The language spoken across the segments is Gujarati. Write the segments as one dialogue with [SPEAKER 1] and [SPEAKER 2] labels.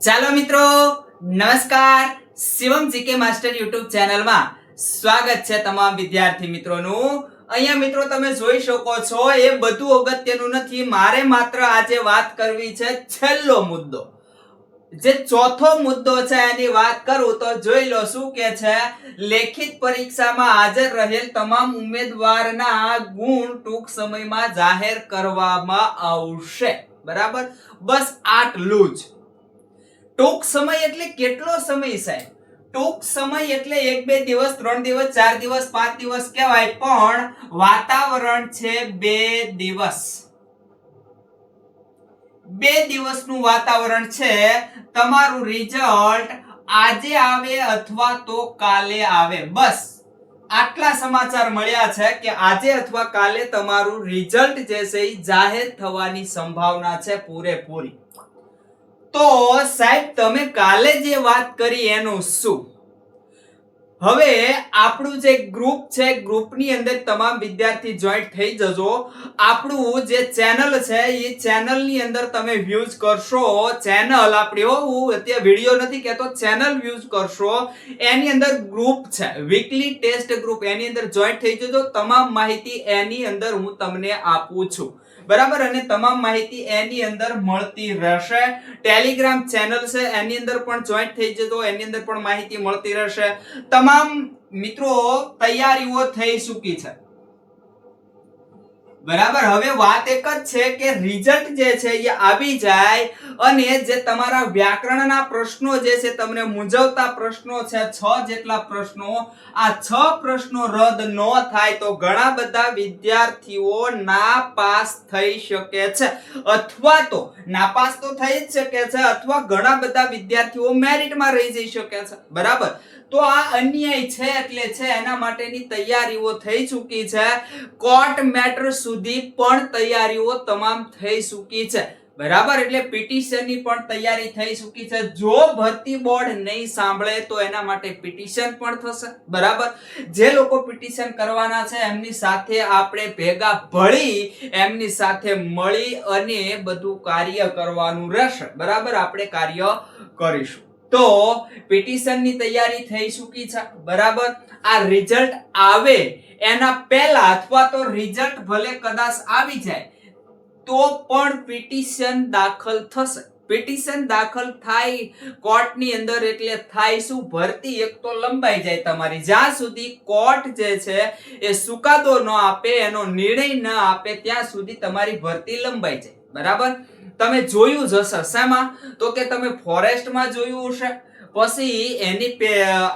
[SPEAKER 1] ચાલો મિત્રો, નમસ્કાર. શિવમ જીકે માસ્ટર યુટ્યુબ ચેનલમાં સ્વાગત છે તમામ વિદ્યાર્થી મિત્રોનું. અહીંયા મિત્રો તમે જોઈ શકો છો, એ બધું અગત્યનું નથી. મારે માત્ર આજે વાત કરવી છે છેલ્લો મુદ્દો. જે ચોથો મુદ્દો છે એની વાત કરું તો જોઈ લો શું કે છે, લેખિત પરીક્ષામાં હાજર રહેલ તમામ ઉમેદવારના ગુણ ટૂંક સમયમાં જાહેર કરવામાં આવશે. બરાબર? બસ આટલું જ. ટૂંક સમય એટલે કેટલો સમય સાહેબ? ટૂંક સમય એટલે એક, બે દિવસ, ત્રણ દિવસ, ચાર દિવસ, પાંચ દિવસ કહેવાય, પણ વાતાવરણ છે બે દિવસ. બે દિવસનું વાતાવરણ છે, તમારું રિઝલ્ટ આજે આવે અથવા તો કાલે આવે. બસ. આટલા સમાચાર મળ્યા છે કે આજે અથવા કાલે તમારું રિઝલ્ટ જે છે એ જાહેર થવાની સંભાવના છે પૂરેપૂરી. તો સાહેબ તમે કાલે જે વાત કરી એનું શું? હવે આપણું જે ગ્રુપ છે ગ્રુપની અંદર તમામ વિદ્યાર્થી જોઈન્ટ થઈ જજો. આપણું જે ચેનલ છે, એ ચેનલની અંદર તમે વ્યૂઝ કરશો. ચેનલ આપણી હો અત્યારે વીડિયો નથી કહેતો ચેનલ વ્યૂઝ કરશો. એની અંદર ગ્રુપ છે વીકલી ટેસ્ટ ગ્રુપ એની અંદર જોઈન્ટ થઈ જજો. તમામ માહિતી એની અંદર હું તમને આપું છું. બરાબર? અને તમામ માહિતી એની અંદર મળતી રહેશે. ટેલિગ્રામ ચેનલ છે, એની અંદર પણ જોઈન્ટ થઈ જજો. એની અંદર પણ માહિતી મળતી રહેશે. તમામ મિત્રો તૈયારીઓ થઈ ચૂકી છે. બરાબર? હવે વાત એક જ છે કે રિઝલ્ટ જે છે એ આવી જાય અને જે તમારા વ્યાકરણના પ્રશ્નો જે છે, તમને મૂંઝવતા પ્રશ્નો છે, છ જેટલા પ્રશ્નો, આ છ પ્રશ્નો રદ ન થાય તો ઘણા બધા વિદ્યાર્થીઓ નાપાસ થઈ શકે છે. અથવા તો નાપાસ તો થઈ જ શકે છે, અથવા ઘણા બધા વિદ્યાર્થીઓ મેરિટમાં રહી જઈ શકે છે. બરાબર? તો આ અન્યાય છે એટલે છે, એના માટેની તૈયારીઓ થઈ ચૂકી છે. કોર્ટ મેટર સુધી પણ તૈયારીઓ તમામ થઈ ચૂકી છે. બરાબર? એટલે પિટિશનની પણ તૈયારી થઈ ચૂકી છે. જો ભરતી બોર્ડ નહીં સાંભળે તો એના માટે પિટિશન પણ થશે. બરાબર? જે લોકો પિટિશન કરવાના છે, એમની સાથે આપણે ભેગા ભળી એમની સાથે મળી અને બધું કાર્ય કરવાનું રહેશે. બરાબર? આપણે કાર્ય કરીશું. તો પિટિશનની તૈયારી થઈ ચૂકી છે. બરાબર? આ રિઝલ્ટ આવે એના પહેલા અથવા તો રિઝલ્ટ ભલે કદાચ આવી જાય, તો પણ પિટિશન દાખલ થશે. પિટિશન દાખલ થાય કોર્ટની અંદર એટલે થાય શું? ભરતી એક તો લંબાઈ જાય તમારી. જ્યાં સુધી કોર્ટ જે છે એ સુકાદો ન આપે, એનો નિર્ણય ન આપે, ત્યાં સુધી તમારી ભરતી લંબાઈ જાય. બરાબર? તમે જોયું જ હશે. શેમાં? તો કે તમે ફોરેસ્ટમાં જોયું હશે. પછી એની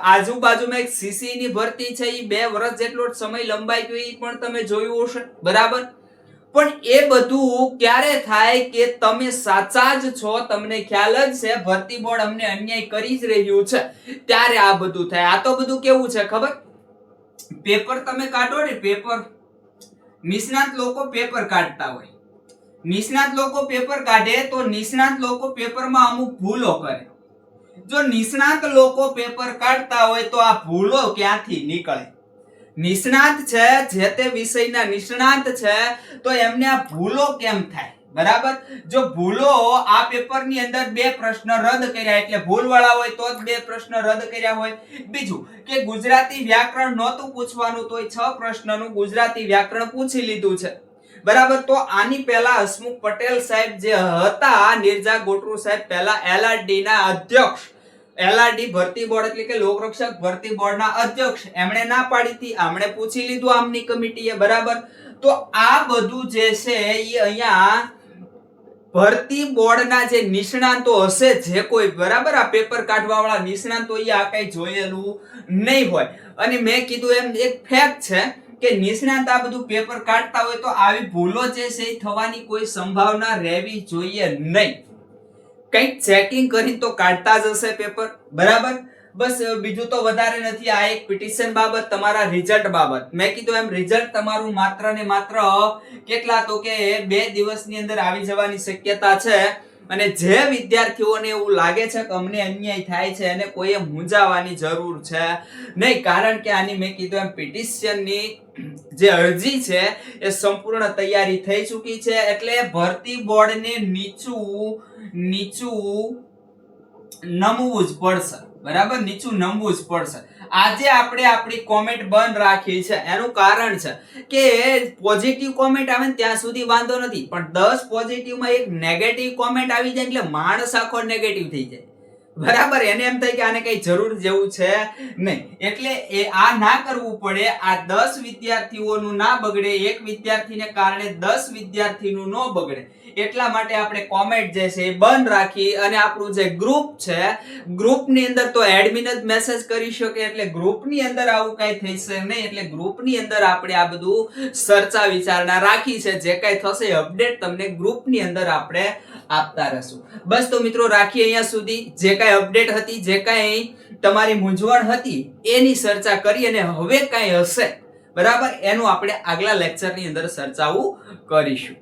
[SPEAKER 1] આજુબાજુમાં એક સીસી ની ભરતી છે એ બે વર્ષ જેટલો સમય લંબાઈ ગયો એ પણ તમે જોયું હશે. બરાબર? પણ એ બધું ક્યારે થાય કે તમે સાચા જ છો? તમને ખ્યાલ જ છે, ભરતી બોર્ડ અમને અન્યાય કરી જ રહ્યું છે. ત્યારે આ બધું થાય. આ તો બધું કેવું છે ખબર? પેપર તમે કાઢો ને, પેપર. નિષ્ણાત લોકો પેપર કાઢતા હોય. નિષ્ણાત લોકો પેપર કાઢે તો નિષ્ણાત લોકો પેપરમાં અમુક ભૂલો કરે. જો નિષ્ણાત લોકો પેપર કાઢતા હોય તો આ ભૂલો ક્યાંથી નીકળે? નિષ્ણાત છે, જે તે વિષયના નિષ્ણાત છે, તો એમને આ ભૂલો કેમ થાય? બરાબર? જો ભૂલો આ પેપરની અંદર બે પ્રશ્ન રદ કર્યા એટલે ભૂલવાળા હોય તો જ બે પ્રશ્ન રદ કર્યા હોય. બીજું, કે ગુજરાતી વ્યાકરણ નહોતું પૂછવાનું તોય છ પ્રશ્નનું ગુજરાતી વ્યાકરણ પૂછી લીધું છે. બરાબર, તો આની પહેલા હસમુખ પટેલ સાહેબ જે હતા, નિર્જા ગોટરુ સાહેબ, પહેલા એલઆરડી ના અધ્યક્ષ. એલઆરડી ભરતી બોર્ડ એટલે કે લોકરક્ષક ભરતી બોર્ડના અધ્યક્ષ. એમણે ના પાડી હતી, આમણે પૂછી લીધું આમની કમિટીએ, બરાબર? તો આ બધું જે છે એ અહીંયા ભરતી બોર્ડના જે નિષ્ણાંતો હશે, જે કોઈ, બરાબર? આ પેપર કાઢવા વાળા નિષ્ણાંતો એ આ કઈ જોયેલું નહીં હોય. અને મેં કીધું એમ, એક ફેક્ટ છે કે નિષ્ણાત આ બધું પેપર કાઢતા હોય તો આવી ભૂલો જે છે થવાની કોઈ સંભાવના રહેવી જોઈએ નહીં. કંઈક ચેકિંગ કરીને તો કાઢતા જ હશે પેપર બરાબર? બસ બીજું તો વધારે નથી, આ એક પિટિશન બાબત, તમારા રિઝલ્ટ બાબત. મેં કીધું એમ રિઝલ્ટ તમારું માત્ર ને માત્ર કેટલા તો કે બે દિવસની અંદર આવી જવાની શક્યતા છે. અને જે વિદ્યાર્થીઓને એવું લાગે છે કે અમને અન્યાય થાય છે અને કોઈએ મૂંઝાવાની જરૂર છે, નહીં, કારણ કે આની મેં કીધું એમ પિટિશનની જે અરજી છે એ સંપૂર્ણ તૈયારી થઈ ચૂકી છે, એટલે ભરતી બોર્ડને નીચું નીચું નમવું જ પડશે, બરાબર? નીચું નમવું જ પડશે. આજે આપણે આપણી કોમેન્ટ બંધ રાખી છે. એનું કારણ છે કે પોઝિટિવ કોમેન્ટ આવે ને ત્યાં સુધી વાંધો નથી. પણ દસ પોઝિટિવમાં એક નેગેટિવ કોમેન્ટ આવી જાય એટલે માણસ આખો નેગેટિવ થઈ જાય. બરાબર, એને એમ થાય કે આને કઈ જરૂર જેવું છે નહીં. એટલે એ આ ના કરવું પડે, આ દસ વિદ્યાર્થીઓનું ના બગડે, એક વિદ્યાર્થીને કારણે દસ વિદ્યાર્થીનું ન બગડે. એટલા માટે આપણે કોમેન્ટ જે છે એ બંધ રાખી અને આપણું જે ગ્રુપ છે ગ્રુપની અંદર તો એડમિન જ મેસેજ કરી શકે, એટલે ગ્રુપની અંદર આવું કઈ થશે નહીં, એટલે ગ્રુપની અંદર આપણે આ બધું ચર્ચા વિચારણા રાખી છે, જે કઈ થશે અપડેટ તમને ગ્રુપની અંદર આપણે આપતા રહીશું. બસ તો મિત્રો, રાખીએ અહીંયા સુધી. જે કાંઈ અપડેટ હતી, જે કાંઈ તમારી મૂંઝવણ હતી, એની ચર્ચા કરી અને હવે કાંઈ હશે. બરાબર? એનું આપણે આગલા લેક્ચરની અંદર ચર્ચાઓ કરીશું.